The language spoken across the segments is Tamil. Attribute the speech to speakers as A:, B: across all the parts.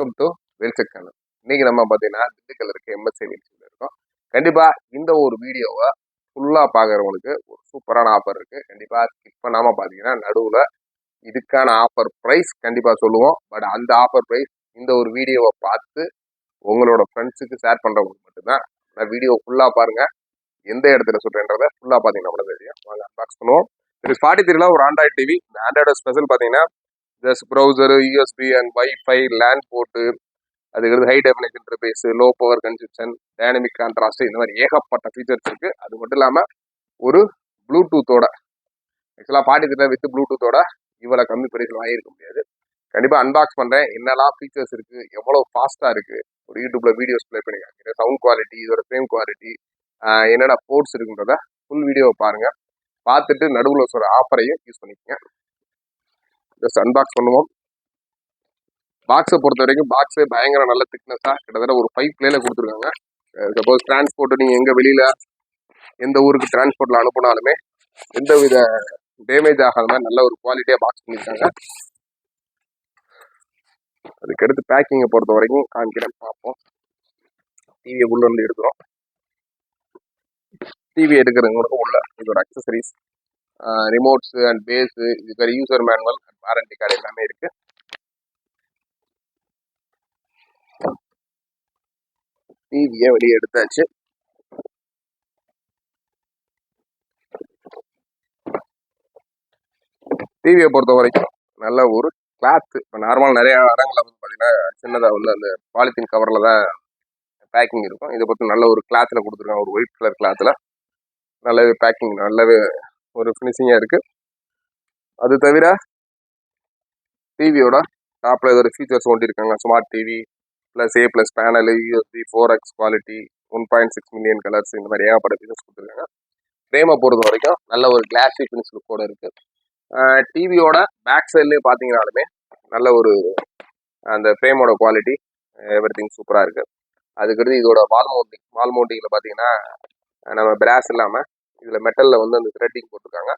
A: வெல்கம் டு வெல்செக் இன்னைக்கு நம்ம பார்த்தீங்கன்னா திண்டுக்கல் இருக்க எம்எஸ்ஐ நிகழ்ச்சியில் இருக்கோம். கண்டிப்பாக இந்த ஒரு வீடியோவை ஃபுல்லாக பார்க்குறவங்களுக்கு ஒரு சூப்பரான ஆஃபர் இருக்குது கண்டிப்பாக ஸ்கிப் பண்ணாமல் பார்த்தீங்கன்னா நடுவில் இதுக்கான ஆஃபர் ப்ரைஸ் கண்டிப்பாக சொல்லுவோம். பட் அந்த ஆஃபர் ப்ரைஸ் இந்த ஒரு வீடியோவை பார்த்து உங்களோட ஃப்ரெண்ட்ஸுக்கு ஷேர் பண்ணுறவங்களுக்கு மட்டும்தான். நான் வீடியோ ஃபுல்லாக பாருங்கள் எந்த இடத்துல சொல்றேன்றத ஃபுல்லாக பார்த்தீங்கன்னா மட்டும் தெரியும் வாங்க. அன்பாக்ஸ் பண்ணுவோம். இது ஃபார்ட்டி த்ரீல ஒரு ஆண்ட்ராய்டு டிவி இந்த ஆண்ட்ராய்டோட ஸ்பெஷல் பார்த்தீங்கன்னா just browser USB and wifi LAN port அதுக்கு high definition interface low power consumption dynamic contrast இந்த மாதிரி ஏகப்பட்ட ஃபீச்சர்ஸ் இருக்குது அது மட்டும் இல்லாமல் ஒரு ப்ளூடூத்தோட ஆக்சுவலாக பாட்டி த்ரீல வித் ப்ளூடூத்தோட இவ்வளோ கம்மி பிரைஸில் வாங்கியிருக்க முடியாது. கண்டிப்பாக அன்பாக்ஸ் பண்ணுறேன் என்னெல்லாம் ஃபீச்சர்ஸ் இருக்குது எவ்வளோ ஃபாஸ்ட்டாக இருக்குது ஒரு யூடியூப்பில் வீடியோஸ் ப்ளே பண்ணி காமிக்கிறேன். சவுண்ட் குவாலிட்டி இதோட ஃப்ரேம் குவாலிட்டி என்னென்ன போர்ட்ஸ் இருக்குன்றத ஃபுல் வீடியோவை பாருங்கள் பார்த்துட்டு நடுவில் ஒரு ஆஃபரையும் யூஸ் பண்ணிக்கோங்க. ஜஸ்ட் அன்பாக்ஸ் பண்ணுவோம். பாக்ஸை பொறுத்த வரைக்கும் பாக்ஸே பயங்கர நல்ல திக்னஸாக கிட்டத்தட்ட ஒரு ஃபைவ் பிளேல கொடுத்துருக்காங்க. Uh, சப்போஸ் டிரான்ஸ்போர்ட் நீங்கள் எங்கே வெளியில் எந்த ஊருக்கு டிரான்ஸ்போர்ட்டில் அனுப்புனாலுமே எந்த வித டேமேஜ் ஆகாத மாதிரி நல்ல ஒரு குவாலிட்டியாக பாக்ஸ் பண்ணியிருக்காங்க. அதுக்கடுத்து பேக்கிங்கை பொறுத்த வரைக்கும் காமிக்கிறேன் பார்ப்போம். டிவியை உள்ள இருந்து எடுக்கிறோம். டிவி எடுக்கிறவங்களுக்கு உள்ள இதோட அக்சசரிஸ் ரிமோட்ஸு அண்ட் பேஸு இதுக்கு user manual and warranty card எல்லாமே இருக்கு. டிவியை வெளியே எடுத்தாச்சு. டிவியை பொறுத்த வரைக்கும் நல்ல ஒரு கிளாத்து இப்போ நார்மல் நிறைய இடங்களில் வந்து பார்த்தீங்கன்னா சின்னதாக வந்து அந்த பாலித்தீன் கவரில் தான் பேக்கிங் இருக்கும். இதை பொறுத்து நல்ல ஒரு கிளாத்தில் கொடுத்துருக்காங்க. ஒரு ஒயிட் கலர் கிளாத்தில் நல்லாவே பேக்கிங் நல்லாவே ஒரு ஃபினிஷிங்காக இருக்குது அது தவிர டிவியோட டாப்பில் ஏதோ ஒரு features ஒட்டியிருக்காங்க smart TV plus A plus panel USB four X quality one point six million colours இந்த மாதிரி ஏகப்பட்ட ஃபீச்சர்ஸ் கொடுத்துருக்காங்க. ஃப்ரேமை பொறுத்த வரைக்கும் நல்ல ஒரு கிளாஸி ஃபினிஷ் லுக்கோடு இருக்குது டிவியோட பேக் சைட்லேயே பார்த்தீங்கனாலுமே நல்ல ஒரு அந்த ஃப்ரேமோட குவாலிட்டி எவ்ரி திங் சூப்பராக இருக்குது அதுக்கடுத்து இதோட வால் மவுண்டிங் வால் மவுண்டிங்கில் பார்த்தீங்கன்னா நம்ம பிராஸ் இல்லாமல் இதில் மெட்டலில் வந்து அந்த த்ரெட்டிங் போட்டிருக்காங்க.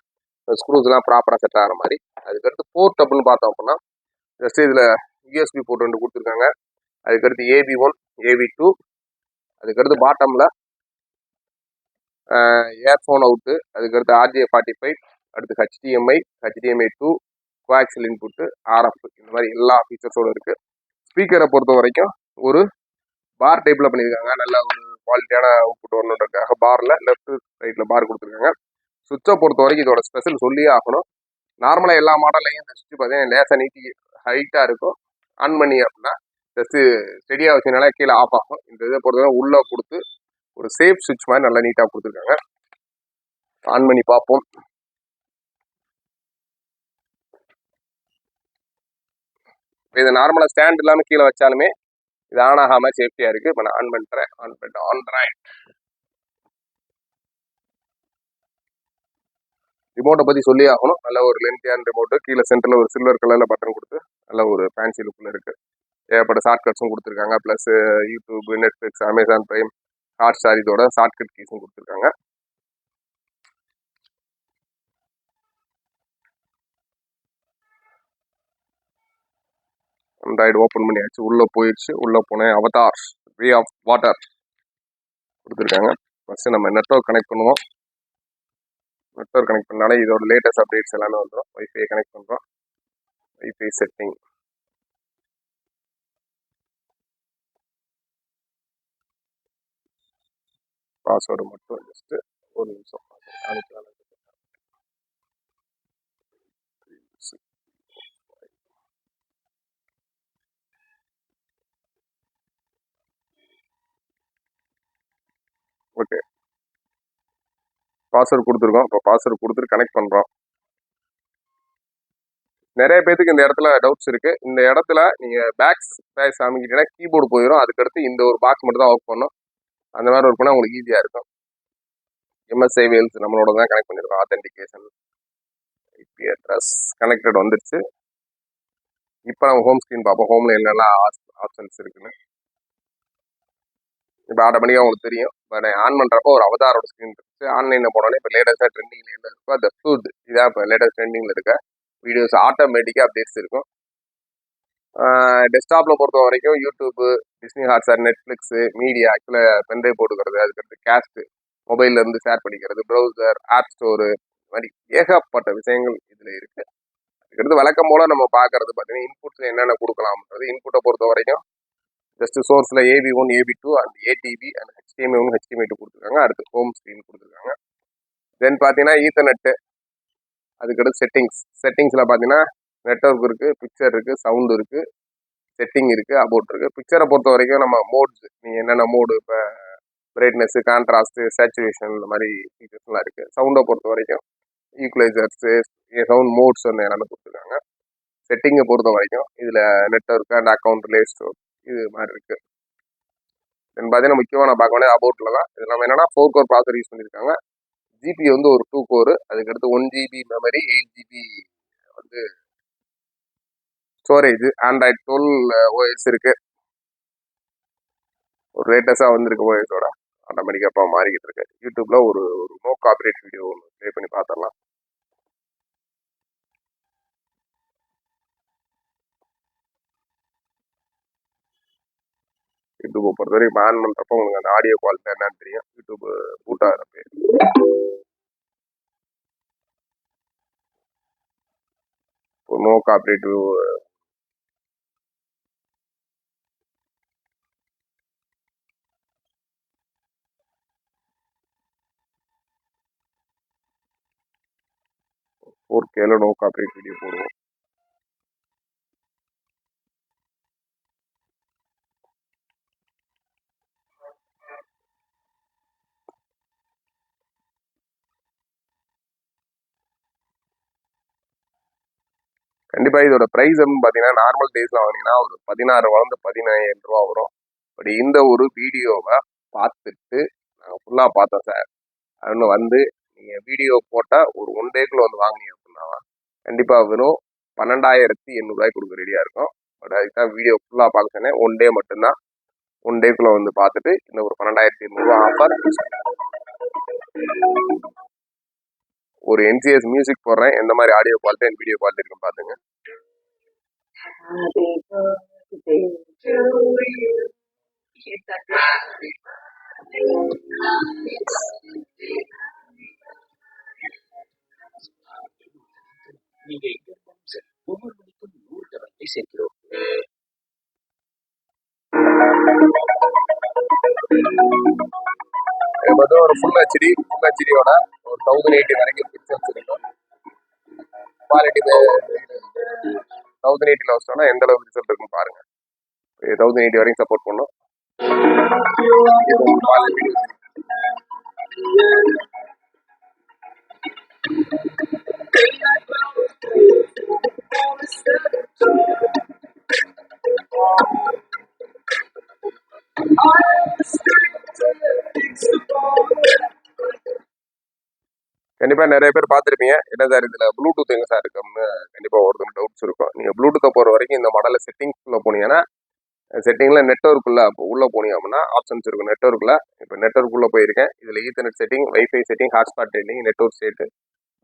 A: ஸ்க்ரூஸ்லாம் ப்ராப்பராக செட் ஆகிற மாதிரி. அதுக்கடுத்து போர்ட்டபுள்னு பார்த்தோம் அப்படின்னா ஜஸ்ட் இதில் யூஎஸ்பி போர்ட் ரெண்டு கொடுத்துருக்காங்க. அதுக்கடுத்து ஏபி ஒன் ஏபி டூ அதுக்கடுத்து பாட்டமில் ஏர்ஃபோன் அவுட்டு அதுக்கடுத்து ஆர்ஜே ஃபார்ட்டி ஃபைவ் அடுத்து HDMI HDMI two coaxial input RF இந்த மாதிரி எல்லா ஃபீச்சர்ஸோடு இருக்குது ஸ்பீக்கரை பொறுத்த வரைக்கும் ஒரு பார் டைப்பில் பண்ணியிருக்காங்க. நல்ல ஒரு குவாலிட்டியான அவுட்புட் வரணுன்றதுக்காக பாரில் லெஃப்ட் ரைட்டில் பார் கொடுத்துருக்காங்க. சுவிட்சை பொறுத்த வரைக்கும் இதோட ஸ்பெஷல் சொல்லியே ஆகணும். நார்மலாக எல்லா மாடல்லையும் இந்த சுவிட்ச் பார்த்தீங்கன்னா லேசாக நீட்டி ஹைட்டாக இருக்கும். ஆன் பண்ணி அப்படின்னா ஜஸ்ட்டு ஸ்டெடியாக வச்சுனால கீழே ஆஃப் ஆகும். இந்த இதை பொறுத்தவரை உள்ளே கொடுத்து ஒரு சேஃப் சுவிட்ச் மாதிரி நல்லா நீட்டாக கொடுத்துருக்காங்க. ஆன் பண்ணி பார்ப்போம். இப்போ இது நார்மலாக ஸ்டாண்ட் இல்லாமல் கீழே வச்சாலுமே இது ஆன் ஆகாமல் சேஃப்டியாக இருக்குது இப்போ நான் ஆன் பண்ணுறேன் ஆன் பண்ணிட்டு ஆன் ரைட் ரிமோட்டை பற்றி சொல்லி ஆகணும். நல்ல ஒரு லென்த்தியான ரிமோட்டு கீழே சென்டரில் ஒரு சில்வர் கலரில் பட்டன் கொடுத்து நல்ல ஒரு ஃபேன்சி லுக்கில் இருக்குது ஏகப்பட்ட ஷார்ட்கட்ஸும் கொடுத்துருக்காங்க. Plus YouTube Netflix Amazon Prime Hot Star இதோட ஷார்ட்கட் கீஸும் கொடுத்துருக்காங்க. ஆண்ட்ராய்டு ஓப்பன் பண்ணியாச்சு. உள்ளே போயிடுச்சு. உள்ளே போனேன் அவதார் வே ஆஃப் வாட்டர் கொடுத்துருக்காங்க. ஃபஸ்ட்டு நம்ம நெட்ஒர்க் கனெக்ட் பண்ணுவோம். நெட்ஒர்க் கனெக்ட் பண்ணாலே இதோட லேட்டஸ்ட் அப்டேட்ஸ் எல்லாமே வந்துடும் வைஃபை கனெக்ட் பண்ணுறோம் ஒய்ஃபை செட்டிங் பாஸ்வேர்டு மட்டும் ஜஸ்ட்டு ஒரு நிமிஷம். அனுப்பலாம் ஓகே. பாஸ்வேர்டு கொடுத்துருக்கோம். இப்போ பாஸ்வேர்டு கொடுத்துட்டு கனெக்ட் பண்ணுறோம் நிறைய பேத்துக்கு இந்த இடத்துல டவுட்ஸ் இருக்கு. இந்த இடத்துல நீங்கள் பேக்ஸ் பேஸ் அமைக்கிட்டீங்கன்னா கீபோர்டு போயிடும் அதுக்கடுத்து இந்த ஒரு பாக்ஸ் மட்டும் தான் ஒர்க் பண்ணும். அந்த மாதிரி ஒர்க் பண்ணால் உங்களுக்கு ஈஸியாக இருக்கும். எம்எஸ்ஐ வேல்ஸ் நம்மளோட தான் கனெக்ட் பண்ணியிருக்கோம் ஆத்தென்டிகேஷன் ஐபி அட்ரஸ் கனெக்டட் வந்துருச்சு. இப்போ நம்ம ஹோம் ஸ்க்ரீன் பார்ப்போம். ஹோமில் என்னெல்லாம் ஆப்ஷன்ஸ் இருக்குன்னு. இப்போ ஆட்டோமேட்டிக்காக உங்களுக்கு தெரியும். நான் ஆன் பண்ணுறப்போ ஒரு அவதாரோட ஸ்க்ரீன் இருக்கு. ஆன்லைனில் போனோடனே இப்போ லேட்டஸ்ட்டாக ட்ரெண்டிங்கில் என்ன இருக்கோ அந்த ஃபுட் இதான் இப்போ லேட்டஸ்ட் ட்ரெண்டிங்கில் இருக்க வீடியோஸ் ஆட்டோமேட்டிக்காக அப்டேட்ஸ் இருக்கும். டெஸ்க்டாப்பில் பொறுத்த வரைக்கும் YouTube Disney Hotstar Netflix media ஆக்சுவலாக பென்ட்ரைவ் போட்டுக்கிறது அதுக்கடுத்து கேஸ்ட்டு மொபைல்லேருந்து ஷேர் பண்ணிக்கிறது ப்ரௌசர் ஆப் ஸ்டோரு இந்த மாதிரி ஏகப்பட்ட விஷயங்கள் இதில் இருக்குது அதுக்கடுத்து வழக்கம் போல் நம்ம பார்க்கறது பார்த்தீங்கன்னா இன்புட்ஸ் என்னென்ன கொடுக்கலாம்ன்றது இன்புட்டை பொறுத்த வரைக்கும் just சோர்ஸில் AV one AV two and ATV and HDMI one HDMI two கொடுத்துருக்காங்க. அடுத்து ஹோம் ஸ்க்ரீன் கொடுத்துருக்காங்க. தென் பார்த்தீங்கன்னா ஈத்தர்நெட்டு அதுக்கடுத்து செட்டிங்ஸ் செட்டிங்ஸில் பார்த்தீங்கன்னா நெட்ஒர்க் இருக்குது பிக்சர் இருக்குது சவுண்டு இருக்குது செட்டிங் இருக்குது அபவுட் இருக்குது பிக்சரை பொறுத்த வரைக்கும் நம்ம மோட்ஸ் நீங்கள் என்னென்ன மோடு இப்போ பிரைட்னஸ்ஸு கான்ட்ராஸ்ட்டு சேச்சுவேஷன் இந்த மாதிரி ஃபீச்சர்ஸ்லாம் இருக்குது சவுண்டை பொறுத்த வரைக்கும் ஈக்குவலைசர்ஸு சவுண்ட் மோட்ஸ் வந்து எல்லாமே கொடுத்துருக்காங்க. செட்டிங்கை பொறுத்த வரைக்கும் இதில் network and account relay store இது மாதிரி இருக்குது தென் பார்த்தீங்கன்னா முக்கியமாக நான் பார்க்க வேண்டியது அபவுட்டில் தான். இது நம்ம என்னன்னா ஃபோர் கோர் ப்ராசர் யூஸ் பண்ணியிருக்காங்க ஜிபி வந்து ஒரு டூ கோர் அதுக்கடுத்து one GB memory eight GB வந்து ஸ்டோரேஜ் ஆண்ட்ராய்ட் டுவெல் ஓஎஸ் இருக்கு. ஒரு லேட்டஸ்டாக வந்திருக்கு ஓஎஸோட ஆட்டோமேட்டிக்காக இப்போ மாறிக்கிட்டு இருக்கு. யூடியூப்ல ஒரு ஒரு நோ காப்பரேட் வீடியோ ஒன்று ப்ளே பண்ணி பார்த்துடலாம் யூடியூப் பொறுத்த வரைக்கும் பேன் பண்ணுறப்போ உங்களுக்கு அந்த ஆடியோ குவாலிட்டி என்னன்னு தெரியும். யூடியூப் பூட் ஆகிறப்ப நோ காப்பரேட்டிவ் ஃபோர் கேல நோ காப்பரேட் வீடியோ போடுவோம். கண்டிப்பா இதோட ப்ரைஸ் அப்படின்னு பார்த்தீங்கன்னா நார்மல் டேஸ்ல வாங்கினீங்கன்னா ஒரு பதினாறு வளர்ந்து பதினாயிரம் ரூபா வரும். பட் இந்த ஒரு வீடியோவை பார்த்துட்டு நாங்கள் ஃபுல்லாக பார்த்தோம் சார் அதுன்னு வந்து நீங்கள் வீடியோ போட்டால் ஒரு ஒன் டேக்குள்ள வந்து வாங்கினீங்க அப்படின்னா கண்டிப்பாக வெறும் பன்னெண்டாயிரத்தி எண்ணூறுபாய்க்கு கொடுக்க ரெடியாக இருக்கும். பட் அதுக்கு தான் வீடியோ ஃபுல்லாக பார்க்க சொன்னேன். ஒன் டே மட்டும்தான். ஒன் டேக்குள்ளே வந்து பார்த்துட்டு இந்த ஒரு பன்னெண்டாயிரத்தி எண்ணூறுபா ஆஃபர் ஒரு என்சிஎஸ் மியூசிக் போடுறேன். எந்த மாதிரி audio quality and video quality இருக்குன்னு
B: you.
C: நீங்க ஒவ்வொரு மணிக்கும் நூறு சேர்க்கிறோம்.
A: ஒரு ஃபுல் ஹெச்டி ஃபுல் ஹெச்டியோட ஒரு தௌசண்ட் எயிட்டி வரைக்கும் பிக்சர்ஸ் இருக்கும் குவாலிட்டி தௌசண்ட் எயிட்டியில் வச்சோன்னா எந்த அளவுக்கு ரிசல்ட் இருக்குன்னு பாருங்க. தௌசண்ட் எயிட்டி வரைக்கும் சப்போர்ட் பண்ணும். இது ஒரு நிறைய பேர் பார்த்துருப்பீங்க. என்ன சார் இதில் ப்ளூடூத் எங்கே சார் இருக்கும்னு கண்டிப்பாக ஒருத்தர் டவுட்ஸ் இருக்கும். நீங்கள் ப்ளூடூத்தை போகிற வரைக்கும் இந்த மாடலில் செட்டிங்ஸ்குள்ள போனீங்கன்னா செட்டிங்ல நெட்ஒர்க்குள்ள உள்ளே போனீங்க அப்படின்னா ஆப்ஷன்ஸ் இருக்கும். நெட்ஒர்க்கில் இப்போ நெட்ஒர்க்குள்ளே போயிருக்கேன். இதில் ethernet setting wifi setting hotspot setting network set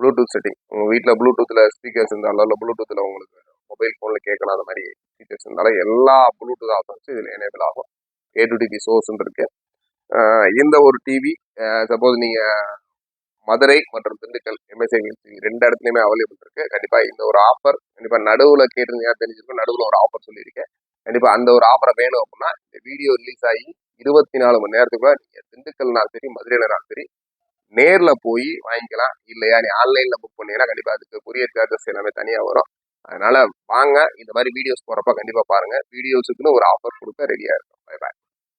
A: bluetooth setting உங்கள் வீட்டில் ப்ளூடூத்தில் ஸ்பீக்கர்ஸ் இருந்தாலும் இல்லை ப்ளூடூத்தில் உங்களுக்கு மொபைல் ஃபோனில் கேட்கலாம் அந்த மாதிரி ஃபீச்சர்ஸ் இருந்தாலும் எல்லா ப்ளூடூத் ஆப்ஷன்ஸும் இதில் எனேபிள் ஆகும். ஏ டு டிபி சோர்ஸ்ன்னு இருக்குது இந்த ஒரு டிவி சப்போஸ் நீங்கள் மதுரை மற்றும் திண்டுக்கல் எம்எஸ்ஐ ரெண்டு இடத்துலையுமே அவைலபிள் இருக்கு. கண்டிப்பா இந்த ஒரு ஆஃபர் கண்டிப்பா நடுவுல கேட்டிருந்தீங்க தெரிஞ்சிருக்கும்? நடுவுல ஒரு ஆஃபர் சொல்லியிருக்கேன். கண்டிப்பா அந்த ஒரு ஆஃபரை வேணும் அப்படின்னா இந்த வீடியோ ரிலீஸ் ஆகி இருபத்தி நாலு மணி நேரத்துக்குள்ள நீங்க திண்டுக்கல்னாலும் சரி மதுரையிலனாலும் சரி நேர்ல போய் வாங்கிக்கலாம். இல்லையா? நீ ஆன்லைன்ல புக் பண்ணீங்கன்னா கண்டிப்பா அதுக்கு கொரியர் சார்ஜஸ் எல்லாமே தனியா வரும். அதனால வாங்க. இந்த மாதிரி வீடியோஸ் போறப்ப கண்டிப்பா பாருங்க. வீடியோஸுக்குன்னு ஒரு ஆஃபர் கொடுக்க ரெடியா இருக்கும். Bye bye